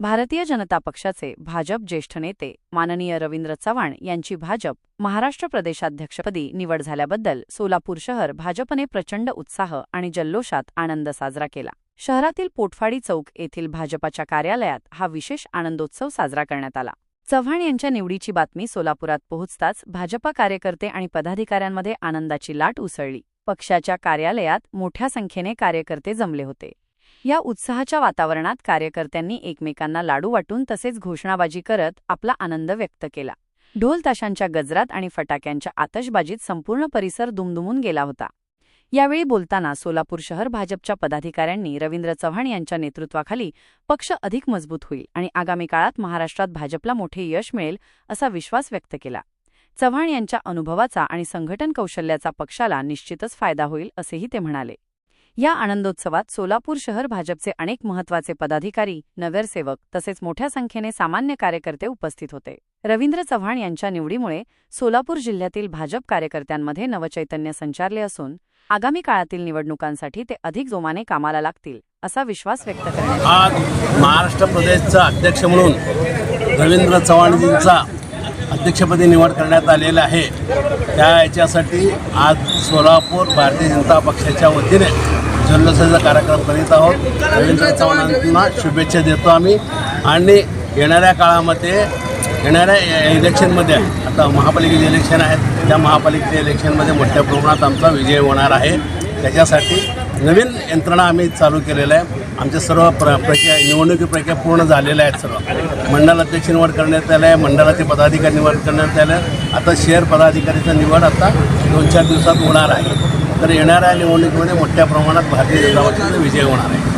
भारतीय जनता पक्षाचे भाजप ज्येष्ठ नेते माननीय रवींद्र चव्हाण यांची भाजप महाराष्ट्र प्रदेशाध्यक्षपदी निवड झाल्याबद्दल सोलापूर शहर भाजपने प्रचंड उत्साह आणि जल्लोषात आनंद साजरा केला. शहरातील पोटफाडी चौक येथील भाजपाच्या कार्यालयात हा विशेष आनंदोत्सव साजरा करण्यात आला. चव्हाण यांच्या निवडीची बातमी सोलापुरात पोहोचताच भाजपा कार्यकर्ते आणि पदाधिकाऱ्यांमध्ये आनंदाची लाट उसळली. पक्षाच्या कार्यालयात मोठ्या संख्येने कार्यकर्ते जमले होते. या उत्साहाच्या वातावरणात कार्यकर्त्यांनी एकमेकांना लाडू वाटून तसेच घोषणाबाजी करत आपला आनंद व्यक्त केला. ढोल ताशांच्या गजरात आणि फटाक्यांच्या आतषबाजीत संपूर्ण परिसर दुमदुमून गेला होता. यावेळी बोलताना सोलापूर शहर भाजपच्या पदाधिकाऱ्यांनी रवींद्र चव्हाण यांच्या नेतृत्वाखाली पक्ष अधिक मजबूत होईल आणि आगामी काळात महाराष्ट्रात भाजपला मोठे यश मिळेल असा विश्वास व्यक्त केला. चव्हाण यांच्या अनुभवाचा आणि संघटन कौशल्याचा पक्षाला निश्चितच फायदा होईल असेही ते म्हणाले. या आनंदोत्सवात सोलापूर शहर भाजपचे अनेक महत्त्वाचे पदाधिकारी नगरसेवक तसेच मोठ्या संख्येने सामान्य कार्यकर्ते उपस्थित होते. रवींद्र चव्हाण यांच्या निवडीमुळे सोलापूर जिल्ह्यातील भाजप कार्यकर्त्यांमध्ये नवचैतन्य संचारले असून आगामी काळातील निवडणुकांसाठी ते अधिक जोमाने कामाला लागतील असा विश्वास व्यक्त करण्यात आज महाराष्ट्र प्रदेशचा अध्यक्ष म्हणून रवींद्र चव्हाणजींचा अध्यक्षपदी निवड करण्यात आलेला आहे. त्या याच्यासाठी आज सोलापूर भारतीय जनता पक्षाच्या वतीने जल्लोषाचा कार्यक्रम करीत आहोत. रवींद्र चव्हाणांना शुभेच्छा देतो आम्ही. आणि येणाऱ्या काळामध्ये येणाऱ्या इलेक्शनमध्ये आता महापालिकेचे इलेक्शन आहेत. त्या महापालिकेच्या इलेक्शनमध्ये मोठ्या प्रमाणात आमचा विजय होणार आहे. त्याच्यासाठी नवीन यंत्रणा आम्ही चालू केलेल्या आहे आमच्या सर्व प्र प्रक्रिया निवडणुकी प्रक्रिया पूर्ण झालेल्या आहेत सर्व. मंडल अध्यक्ष निवड करण्यात आलं आहे मंडळाचे पदाधिकारी निवड करण्यात आलं आहे आता शहर पदाधिकारीचा निवड आता दोन चार दिवसात होणार आहे. तर येणाऱ्या निवडणुकीमध्ये मोठ्या प्रमाणात भारतीय जनता पक्षाचा विजय होणार आहे.